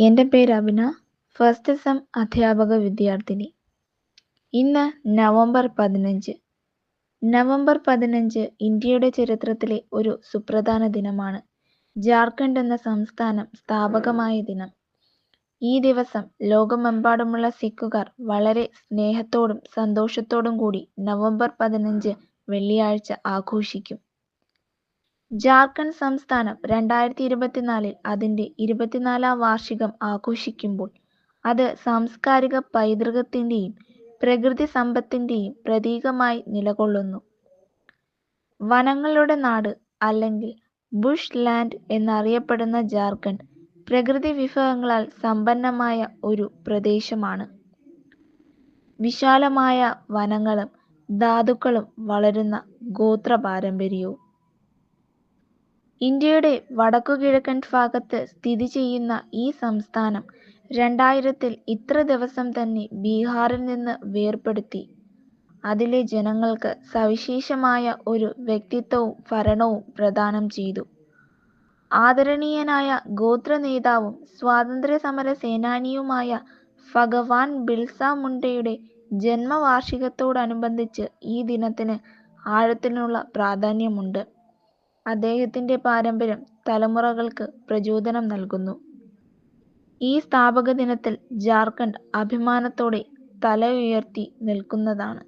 എന്റെ പേര് അഭിന. First sem അധ്യാപക വിദ്യാർത്ഥിനി. ഇന്ന് നവംബർ പതിനഞ്ച്. നവംബർ പതിനഞ്ച് ഇന്ത്യയുടെ ചരിത്രത്തിലെ ഒരു സുപ്രധാന ദിനമാണ്. ജാർഖണ്ഡ് എന്ന സംസ്ഥാനം സ്ഥാപകമായ ദിനം. ഈ ദിവസം ലോകമെമ്പാടുമുള്ള സിഖുകാർ വളരെ സ്നേഹത്തോടും സന്തോഷത്തോടും കൂടി നവംബർ പതിനഞ്ച് വെള്ളിയാഴ്ച ആഘോഷിക്കും. ജാർഖണ്ഡ് സംസ്ഥാനം രണ്ടായിരത്തി ഇരുപത്തിനാലിൽ അതിന്റെ ഇരുപത്തിനാലാം വാർഷികം ആഘോഷിക്കുമ്പോൾ അത് സാംസ്കാരിക പൈതൃകത്തിന്റെയും പ്രകൃതി സമ്പത്തിന്റെയും പ്രതീകമായി നിലകൊള്ളുന്നു. വനങ്ങളുടെ നാട് അല്ലെങ്കിൽ ബുഷ് ലാൻഡ് എന്നറിയപ്പെടുന്ന ജാർഖണ്ഡ് പ്രകൃതി വിഭവങ്ങളാൽ സമ്പന്നമായ ഒരു പ്രദേശമാണ്. വിശാലമായ വനങ്ങളും ധാതുക്കളും വളരുന്ന ഗോത്ര പാരമ്പര്യവും. ഇന്ത്യയുടെ വടക്കുകിഴക്കൻ ഭാഗത്ത് സ്ഥിതി ചെയ്യുന്ന ഈ സംസ്ഥാനം രണ്ടായിരത്തിൽ ഇത്ര ദിവസം തന്നെ ബീഹാറിൽ നിന്ന് വേർപെടുത്തി അതിലെ ജനങ്ങൾക്ക് സവിശേഷമായ ഒരു വ്യക്തിത്വവും ഭരണവും പ്രദാനം ചെയ്തു. ആദരണീയനായ ഗോത്ര നേതാവും സ്വാതന്ത്ര്യ സമര സേനാനിയുമായ ഭഗവാൻ ബിൽസ മുണ്ടയുടെ ജന്മവാർഷികത്തോടനുബന്ധിച്ച് ഈ ദിനത്തിന് ആഴത്തിലുള്ള പ്രാധാന്യമുണ്ട്. അദ്ദേഹത്തിന്റെ പാരമ്പര്യം തലമുറകൾക്ക് പ്രചോദനം നൽകുന്നു. ഈ സ്ഥാപക ദിനത്തിൽ ജാർഖണ്ഡ് അഭിമാനത്തോടെ തല ഉയർത്തി നിൽക്കുന്നതാണ്.